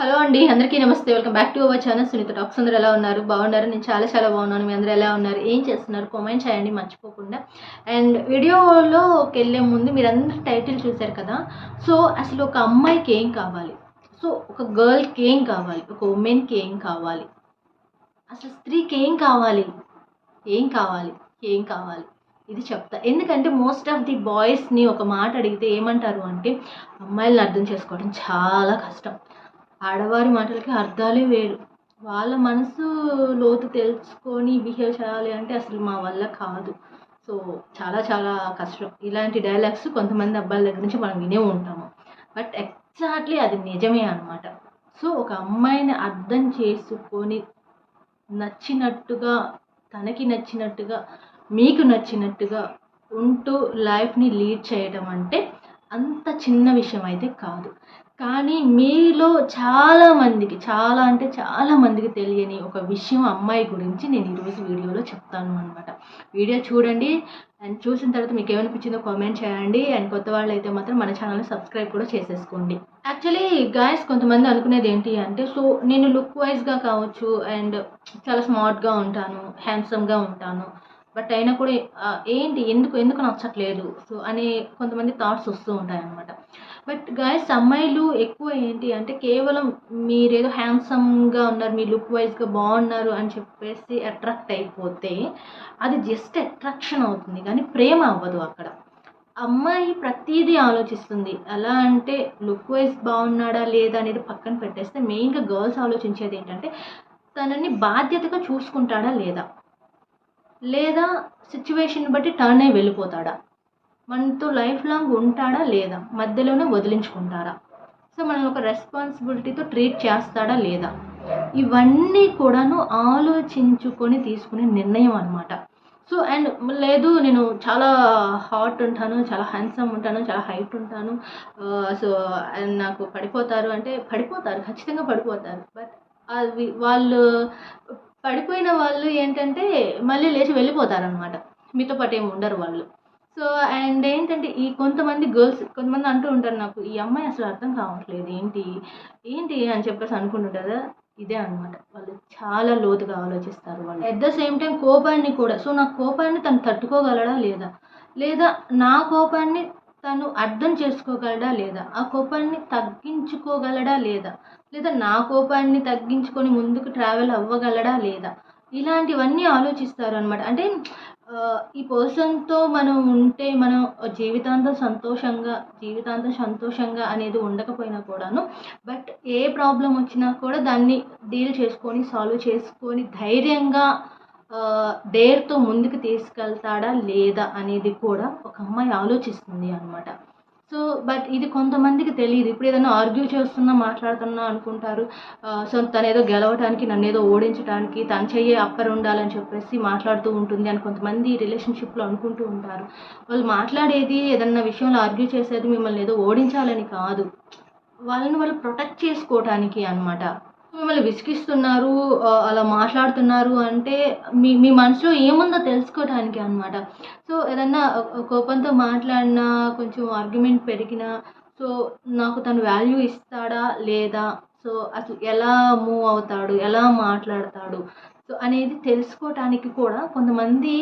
Hello అండి అందరికీ నమస్తే. Welcome back to our channel. Sunitha talks. అందరూ ఎలా ఉన్నారు? బాగున్నారు? నేను చాలా చాలా బాగున్నాను. మీ అందరూ ఎలా ఉన్నారు? ఏం చేస్తున్నారు? కామెంట్ చేయండి మర్చిపోకుండా. అండ్ వీడియోలోకి వెళ్ళే ముందు మీరందరూ టైటిల్ చూశారు కదా? సో అసలు ఒక అమ్మాయికి ఏం కావాలి? సో ఒక గర్ల్కి ఏం కావాలి? ఒక ఉమెన్కి ఏం కావాలి? అసలు స్త్రీకి ఏం కావాలి? ఏం కావాలి? ఏం కావాలి? ఇది చెప్తా. ఎందుకంటే మోస్ట్ ఆఫ్ ది బాయ్స్ని ఒక మాట అడిగితే ఏమంటారు అంటే అమ్మాయిలను అర్థం చేసుకోవడం చాలా కష్టం. ఆడవారి మాటలకి అర్థాలే వేరు. వాళ్ళ మనసు లోతు తెలుసుకొని బిహేవ్ చేయాలి అంటే అసలు మా వల్ల కాదు. సో చాలా చాలా కష్టం. ఇలాంటి డైలాగ్స్ కొంతమంది అబ్బాయిల దగ్గర నుంచి మనం వినే ఉంటాము. బట్ ఎగ్జాక్ట్లీ అది నిజమే అనమాట సో ఒక అమ్మాయిని అర్థం చేసుకొని నచ్చినట్టుగా తనకి నచ్చినట్టుగా మీకు నచ్చినట్టుగా ఉంటూ లైఫ్ని లీడ్ చేయడం అంటే అంత చిన్న విషయం అయితే కాదు. కానీ మీలో చాలా మందికి చాలా అంటే చాలా మందికి తెలియని ఒక విషయం అమ్మాయి గురించి నేను ఈరోజు వీడియోలో చెప్తాను అనమాట వీడియో చూడండి అండ్ చూసిన తర్వాత మీకు ఏమనిపించిందో కామెంట్ చేయండి అండ్ కొత్త వాళ్ళు అయితే మాత్రం మన ఛానల్ని సబ్స్క్రైబ్ కూడా చేసేసుకోండి. యాక్చువల్లీ గాయస్ కొంతమంది అనుకునేది ఏంటి అంటే సో నేను లుక్ వైజ్గా కావచ్చు అండ్ చాలా స్మార్ట్గా ఉంటాను హ్యాండ్సమ్గా ఉంటాను. బట్ అయినా కూడా ఏంటి ఎందుకు ఎందుకు నచ్చట్లేదు? సో అనే కొంతమంది థాట్స్ వస్తూ ఉంటాయి అనమాట బట్ గాయస్ అమ్మాయిలు ఎక్కువ ఏంటి అంటే కేవలం మీరేదో హ్యాండ్సమ్గా ఉన్నారు మీ లుక్ వైజ్గా బాగున్నారు అని చెప్పేసి అట్రాక్ట్ అయిపోతే అది జస్ట్ అట్రాక్షన్ అవుతుంది. కానీ ప్రేమ అవ్వదు అక్కడ. అమ్మాయి ప్రతిదీ ఆలోచిస్తుంది. ఎలా అంటే లుక్ వైజ్ బాగున్నాడా లేదా అనేది పక్కన పెట్టేస్తే మెయిన్గా గర్ల్స్ ఆలోచించేది ఏంటంటే తనని బాధ్యతగా చూసుకుంటాడా లేదా? లేదా సిచ్యువేషన్ బట్టి టర్న్ అయి వెళ్ళిపోతాడా? మనతో లైఫ్ లాంగ్ ఉంటాడా లేదా? మధ్యలోనే వదిలించుకుంటారా? సో మనల్ని ఒక రెస్పాన్సిబిలిటీతో ట్రీట్ చేస్తాడా లేదా? ఇవన్నీ కూడాను ఆలోచించుకొని తీసుకునే నిర్ణయం అనమాట సో అండ్ లేదు నేను చాలా హాట్ ఉంటాను చాలా హ్యాండ్సమ్ ఉంటాను చాలా హైట్ ఉంటాను. సో అండ్ నాకు పడిపోతారు అంటే పడిపోతారు ఖచ్చితంగా పడిపోతారు. బట్ అవి వాళ్ళు పడిపోయిన వాళ్ళు ఏంటంటే మళ్ళీ లేచి వెళ్ళిపోతారనమాట మీతో పాటు ఏమి ఉండరు వాళ్ళు. సో అండ్ ఏంటంటే ఈ కొంతమంది గర్ల్స్ కొంతమంది అంటూ ఉంటారు నాకు ఈ అమ్మాయి అసలు అర్థం కావట్లేదు ఏంటి ఏంటి అని చెప్పేసి అనుకుంటుంటారు. ఇదే అనమాట వాళ్ళు చాలా లోతుగా ఆలోచిస్తారు వాళ్ళు. అట్ ద సేమ్ టైం కోపాన్ని కూడా సో నా కోపాన్ని తను తట్టుకోగలడా లేదా? లేదా నా కోపాన్ని తను అర్థం చేసుకోగలడా లేదా? ఆ కోపాన్ని తగ్గించుకోగలడా లేదా? లేదా నా కోపాన్ని తగ్గించుకొని ముందుకు ట్రావెల్ అవ్వగలడా లేదా? ఇలాంటివన్నీ ఆలోచిస్తారు అనమాట అంటే ఈ పర్సన్తో మనం ఉంటే మనం జీవితాంతం సంతోషంగా జీవితాంతం సంతోషంగా అనేది ఉండకపోయినా కూడాను బట్ ఏ ప్రాబ్లం వచ్చినా కూడా దాన్ని డీల్ చేసుకొని సాల్వ్ చేసుకొని ధైర్యంగా డేర్తో ముందుకు తీసుకెళ్తాడా లేదా అనేది కూడా ఒక అమ్మాయి ఆలోచిస్తుంది అనమాట సో బట్ ఇది కొంతమందికి తెలియదు. ఇప్పుడు ఏదైనా ఆర్గ్యూ చేస్తున్నా మాట్లాడుతున్నా అనుకుంటారు. సో తను ఏదో గెలవడానికి నన్ను ఏదో ఓడించడానికి తన చెయ్యే అప్పర్ ఉండాలని చెప్పేసి మాట్లాడుతూ ఉంటుంది అని కొంతమంది రిలేషన్షిప్లో అనుకుంటూ ఉంటారు. వాళ్ళు మాట్లాడేది ఏదన్నా విషయంలో ఆర్గ్యూ చేసేది మిమ్మల్ని ఏదో ఓడించాలని కాదు. వాళ్ళని వాళ్ళు ప్రొటెక్ట్ చేసుకోవటానికి అన్నమాట. మిమ్మల్ని విసిగిస్తున్నారు అలా మాట్లాడుతున్నారు అంటే మీ మీ మనసులో ఏముందో తెలుసుకోవడానికి అన్నమాట. సో ఏదన్నా కోపంతో మాట్లాడినా కొంచెం ఆర్గ్యుమెంట్ పెరిగినా సో నాకు తను వాల్యూ ఇస్తాడా లేదా? సో అసలు ఎలా మూవ్ అవుతాడు ఎలా మాట్లాడతాడు? సో అనేది తెలుసుకోవటానికి కూడా కొంతమంది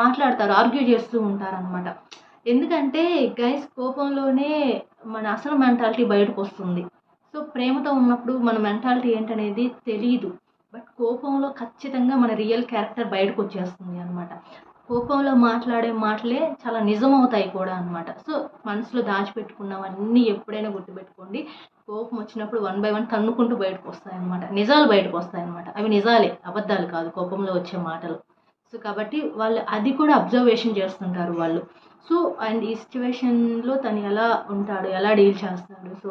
మాట్లాడతారు ఆర్గ్యూ చేస్తూ ఉంటారనమాట ఎందుకంటే గైస్ కోపంలోనే మన అసలు మెంటాలిటీ బయటకు వస్తుంది సో ప్రేమతో ఉన్నప్పుడు మన మెంటాలిటీ ఏంటనేది తెలియదు బట్ కోపంలో ఖచ్చితంగా మన రియల్ క్యారెక్టర్ బయటకు వచ్చేస్తుంది అనమాట కోపంలో మాట్లాడే మాటలే చాలా నిజమవుతాయి కూడా అనమాట సో మనసులో దాచిపెట్టుకున్నవన్నీ ఎప్పుడైనా గుర్తుపెట్టుకోండి. కోపం వచ్చినప్పుడు వన్ బై వన్ తన్నుకుంటూ బయటకు వస్తాయి అనమాట నిజాలు బయటకు వస్తాయి అనమాట అవి నిజాలే అబద్ధాలు కాదు కోపంలో వచ్చే మాటలు. సో కాబట్టి వాళ్ళు అది కూడా అబ్జర్వేషన్ చేస్తుంటారు వాళ్ళు. సో అండ్ ఈ సిచ్యువేషన్లో తను ఎలా ఉంటాడు ఎలా డీల్ చేస్తాడు సో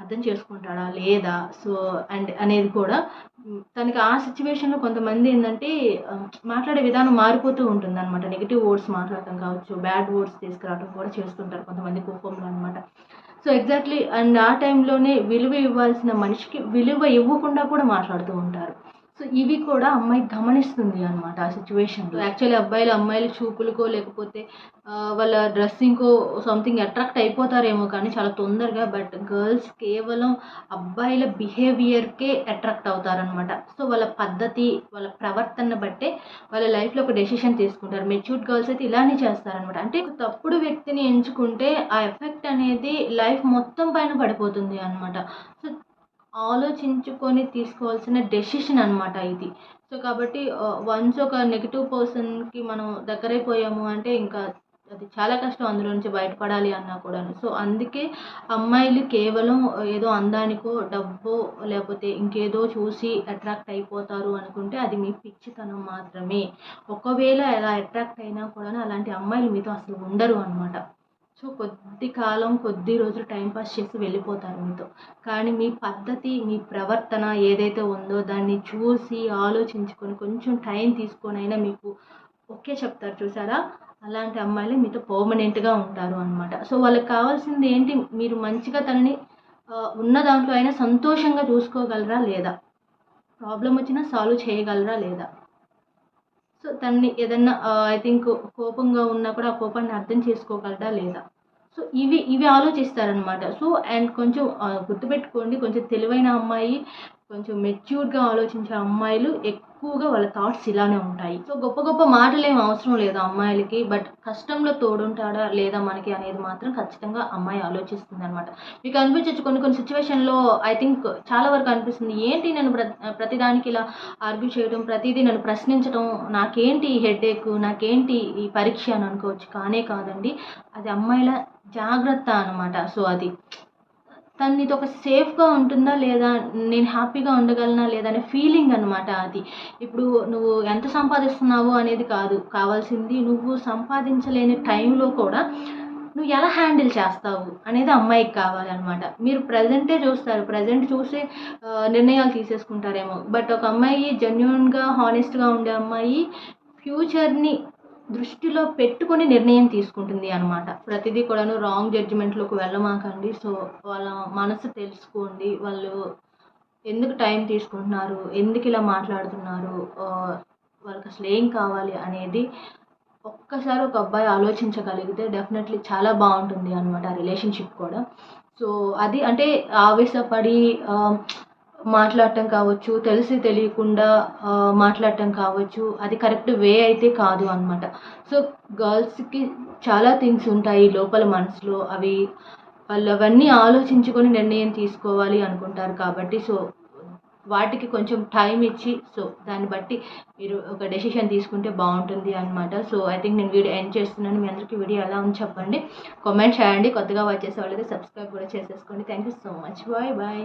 అర్థం చేసుకుంటాడా లేదా? సో అండ్ అనేది కూడా తనకి ఆ సిచ్యువేషన్లో కొంతమంది ఏంటంటే మాట్లాడే విధానం మారిపోతూ ఉంటుంది అనమాట నెగిటివ్ వర్డ్స్ మాట్లాడటం కావచ్చు బ్యాడ్ వర్డ్స్ తీసుకురావడం కూడా చేస్తుంటారు కొంతమంది కోపంలో అనమాట సో ఎగ్జాక్ట్లీ అండ్ ఆ టైంలోనే విలువ ఇవ్వాల్సిన మనిషికి విలువ ఇవ్వకుండా కూడా మాట్లాడుతూ ఉంటారు. సో ఇవి కూడా అమ్మాయి గమనిస్తుంది అనమాట ఆ సిచ్యువేషన్లో యాక్చువల్లీ అబ్బాయిలు అమ్మాయిలు చూపులకో లేకపోతే వాళ్ళ డ్రెస్సింగ్కో సంథింగ్ అట్రాక్ట్ అయిపోతారేమో కానీ చాలా తొందరగా బట్ గర్ల్స్ కేవలం అబ్బాయిల బిహేవియర్కే అట్రాక్ట్ అవుతారనమాట సో వాళ్ళ పద్ధతి వాళ్ళ ప్రవర్తన బట్టే వాళ్ళ లైఫ్లో ఒక డెసిషన్ తీసుకుంటారు. మెచ్యూర్డ్ గర్ల్స్ అయితే ఇలానే చేస్తారనమాట అంటే తప్పుడు వ్యక్తిని ఎంచుకుంటే ఆ ఎఫెక్ట్ అనేది లైఫ్ మొత్తం పైన పడిపోతుంది అనమాట సో ఆలోచించుకొని తీసుకోవాల్సిన డెసిషన్ అనమాట ఇది. సో కాబట్టి వన్స్ ఒక నెగిటివ్ పర్సన్కి మనం దగ్గరైపోయాము అంటే ఇంకా అది చాలా కష్టం అందులో నుంచి బయటపడాలి అన్నా కూడా సో అందుకే అమ్మాయిలు కేవలం ఏదో అందానికో డబ్బో లేకపోతే ఇంకేదో చూసి అట్రాక్ట్ అయిపోతారు అనుకుంటే అది మీ పిచ్చితనం మాత్రమే. ఒకవేళ ఎలా అట్రాక్ట్ అయినా కూడా అలాంటి అమ్మాయిలు మీతో అసలు ఉండరు అనమాట సో కొద్ది కాలం కొద్ది రోజులు టైంపాస్ చేసి వెళ్ళిపోతారు మీతో. కానీ మీ పద్ధతి మీ ప్రవర్తన ఏదైతే ఉందో దాన్ని చూసి ఆలోచించుకొని కొంచెం టైం తీసుకొని అయినా మీకు ఓకే చెప్తారు చూసారా? అలాంటి అమ్మాయిలు మీతో పర్మనెంట్గా ఉంటారు అనమాట సో వాళ్ళకి కావాల్సింది ఏంటి? మీరు మంచిగా తనని ఉన్న దాంట్లో అయినా సంతోషంగా చూసుకోగలరా లేదా? ప్రాబ్లం వచ్చినా సాల్వ్ చేయగలరా లేదా? సో తనని ఏదన్నా ఐ థింక్ కోపంగా ఉన్నా కూడా ఆ కోపాన్ని అర్థం చేసుకోగలడా లేదా? సో ఇవి ఇవి ఆలోచిస్తారనమాట సో అండ్ కొంచెం గుర్తుపెట్టుకోండి కొంచెం తెలివైన అమ్మాయి కొంచెం మెచ్యూర్డ్గా ఆలోచించే అమ్మాయిలు ఎక్కువగా వాళ్ళ థాట్స్ ఇలానే ఉంటాయి. సో గొప్ప గొప్ప మాటలు ఏం అవసరం లేదు అమ్మాయిలకి బట్ కష్టంలో తోడుంటాడా లేదా మనకి అనేది మాత్రం ఖచ్చితంగా అమ్మాయి ఆలోచిస్తుంది అనమాట మీకు అనిపించవచ్చు కొన్ని కొన్ని సిచ్యువేషన్లో ఐ థింక్ చాలా వరకు అనిపిస్తుంది ఏంటి నేను ప్రతిదానికి ఇలా ఆర్గ్యూ చేయడం ప్రతిదీ నన్ను ప్రశ్నించడం నాకేంటి ఈ హెడేక్ నాకేంటి ఈ పరీక్ష అని అనుకోవచ్చు. కానే కాదండి అది అమ్మాయిల జాగ్రత్త అనమాట సో అది తను నీతో ఒక సేఫ్గా ఉంటుందా లేదా నేను హ్యాపీగా ఉండగలనా లేదా అనే ఫీలింగ్ అనమాట అది. ఇప్పుడు నువ్వు ఎంత సంపాదిస్తున్నావు అనేది కాదు కావాల్సింది నువ్వు సంపాదించలేని టైంలో కూడా నువ్వు ఎలా హ్యాండిల్ చేస్తావు అనేది అమ్మాయికి కావాలన్నమాట. మీరు ప్రజెంటే చూస్తారు ప్రజెంట్ చూసే నిర్ణయాలు తీసేసుకుంటారేమో. బట్ ఒక అమ్మాయి జెన్యున్గా హానెస్ట్గా ఉండే అమ్మాయి ఫ్యూచర్ని దృష్టిలో పెట్టుకొని నిర్ణయం తీసుకుంటుంది అనమాట ప్రతిదీ కూడాను రాంగ్ జడ్జిమెంట్లోకి వెళ్ళమాకండి. సో వాళ్ళ మనసు తెలుసుకోండి. వాళ్ళు ఎందుకు టైం తీసుకుంటున్నారు? ఎందుకు ఇలా మాట్లాడుతున్నారు? వాళ్ళకి అసలు ఏం కావాలి అనేది ఒక్కసారి ఒక అబ్బాయి ఆలోచించగలిగితే డెఫినెట్లీ చాలా బాగుంటుంది అనమాట ఆ రిలేషన్షిప్ కూడా. సో అది అంటే ఆవేశపడి మాట్లాడటం కావచ్చు తెలిసి తెలియకుండా మాట్లాడటం కావచ్చు అది కరెక్ట్ వే అయితే కాదు అనమాట సో గర్ల్స్కి చాలా థింగ్స్ ఉంటాయి లోపల మనసులో. అవి వాళ్ళు అవన్నీ ఆలోచించుకొని నిర్ణయం తీసుకోవాలి అనుకుంటారు కాబట్టి సో వాటికి కొంచెం టైం ఇచ్చి సో దాన్ని బట్టి మీరు ఒక డెసిషన్ తీసుకుంటే బాగుంటుంది అనమాట సో ఐ థింక్ నేను వీడియో ఎండ్ చేస్తున్నాను. మీ అందరికీ వీడియో ఎలా ఉంది చెప్పండి. కామెంట్ చేయండి. కొత్తగా వాచ్ చేసే వాళ్ళైతే సబ్స్క్రైబ్ కూడా చేసేసుకోండి. Thank you so much. Bye bye.